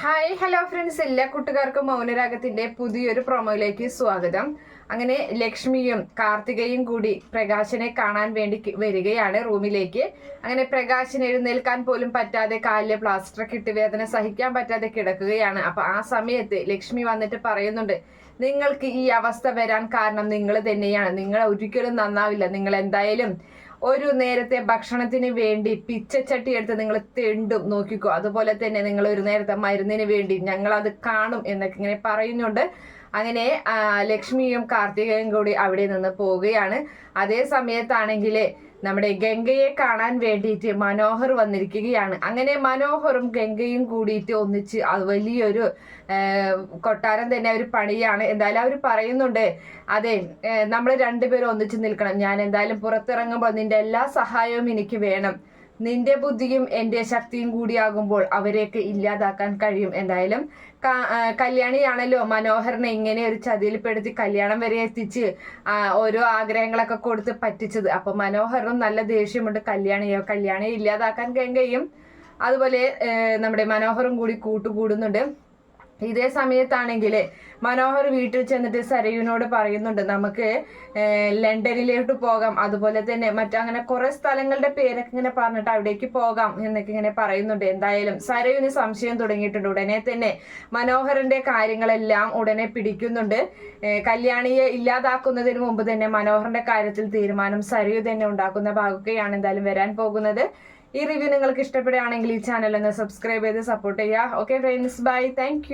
Hi hello friends എല്ലാ കൂട്ടുകാർക്കും മൗനരാഗത്തിന്റെ പുതിയൊരു പ്രൊമോയിലേക്ക് സ്വാഗതം. അങ്ങനെ ലക്ഷ്മിയും കാർത്തികയും കൂടി പ്രകാശനെ കാണാൻ വേണ്ടി വരികയാണ് റൂമിലേക്ക്. അങ്ങനെ പ്രകാശൻ എഴുന്നേൽക്കാൻ പോലും പറ്റാതെ കാലിലെ പ്ലാസ്റ്റർ ഇട്ട് വേദന സഹിക്കാൻ പറ്റാതെ കിടക്കുകയാണ്. അപ്പൊ ആ സമയത്ത് ലക്ഷ്മി വന്നിട്ട് പറയുന്നുണ്ട് നിങ്ങൾക്ക് ഈ അവസ്ഥ വരാൻ കാരണം നിങ്ങൾ തന്നെയാണ്. നിങ്ങൾ ഒരിക്കലും നന്നാവില്ല. നിങ്ങൾ എന്തായാലും ഒരു നേരത്തെ ഭക്ഷണത്തിന് വേണ്ടി പിച്ചച്ചട്ടി എടുത്ത് നിങ്ങൾ തെണ്ടും നോക്കിക്കോ. അതുപോലെ തന്നെ നിങ്ങൾ ഒരു നേരത്തെ മരുന്നിന് വേണ്ടി ഞങ്ങൾ അത് കാണും എന്നൊക്കെ ഇങ്ങനെ പറയുന്നുണ്ട്. അങ്ങനെ ലക്ഷ്മിയും കാർത്തികയും കൂടി അവിടെ നിന്ന് പോവുകയാണ്. അതേ സമയത്താണെങ്കിൽ നമ്മുടെ ഗംഗയെ കാണാൻ വേണ്ടിയിട്ട് മനോഹർ വന്നിരിക്കുകയാണ്. അങ്ങനെ മനോഹറും ഗംഗയും കൂടിയിട്ട് ഒന്നിച്ച് വലിയൊരു കൊട്ടാരം തന്നെ ഒരു പണിയാണ്. എന്തായാലും അവർ പറയുന്നുണ്ട് അതെ നമ്മൾ രണ്ടുപേരും ഒന്നിച്ച് നിൽക്കണം. ഞാൻ എന്തായാലും പുറത്തിറങ്ങുമ്പോൾ നിന്റെ എല്ലാ സഹായവും എനിക്ക് വേണം. നിന്റെ ബുദ്ധിയും എന്റെ ശക്തിയും കൂടിയാകുമ്പോൾ അവരെയൊക്കെ ഇല്ലാതാക്കാൻ കഴിയും. എന്തായാലും കല്യാണിയാണല്ലോ മനോഹരനെ ഇങ്ങനെ ഒരു ചതിയിൽപ്പെടുത്തി കല്യാണം വരെ എത്തിച്ച് ഓരോ ആഗ്രഹങ്ങളൊക്കെ കൊടുത്ത് പറ്റിച്ചത്. അപ്പൊ മനോഹറിനും നല്ല ദേഷ്യമുണ്ട്. കല്യാണിയോ കല്യാണിയെ ഇല്ലാതാക്കാൻ കഴിയും അതുപോലെ നമ്മുടെ മനോഹറും കൂടി കൂട്ടുകൂടുന്നുണ്ട്. ഇതേ സമയത്താണെങ്കിൽ മനോഹർ വീട്ടിൽ ചെന്നിട്ട് സരയുവിനോട് പറയുന്നുണ്ട് നമുക്ക് ലണ്ടനിലോട്ട് പോകാം. അതുപോലെ തന്നെ മറ്റങ്ങനെ കുറെ സ്ഥലങ്ങളുടെ പേരൊക്കെ ഇങ്ങനെ പറഞ്ഞിട്ട് അവിടേക്ക് പോകാം എന്നൊക്കെ ഇങ്ങനെ പറയുന്നുണ്ട്. എന്തായാലും സരയുവിന് സംശയം തുടങ്ങിയിട്ടുണ്ട്. ഉടനെ തന്നെ മനോഹറിന്റെ കാര്യങ്ങളെല്ലാം ഉടനെ പിടിക്കുന്നുണ്ട്. കല്യാണിയെ ഇല്ലാതാക്കുന്നതിന് മുമ്പ് തന്നെ മനോഹറിന്റെ കാര്യത്തിൽ തീരുമാനം സരയു തന്നെ ഉണ്ടാക്കുന്ന ഭാഗമൊക്കെയാണ് എന്തായാലും വരാൻ പോകുന്നത്. ഈ റിവ്യൂ നിങ്ങൾക്ക് ഇഷ്ടപ്പെടുകയാണെങ്കിൽ ഈ ചാനൽ ഒന്ന് സബ്സ്ക്രൈബ് ചെയ്ത് സപ്പോർട്ട് ചെയ്യുക. Okay friends bye thank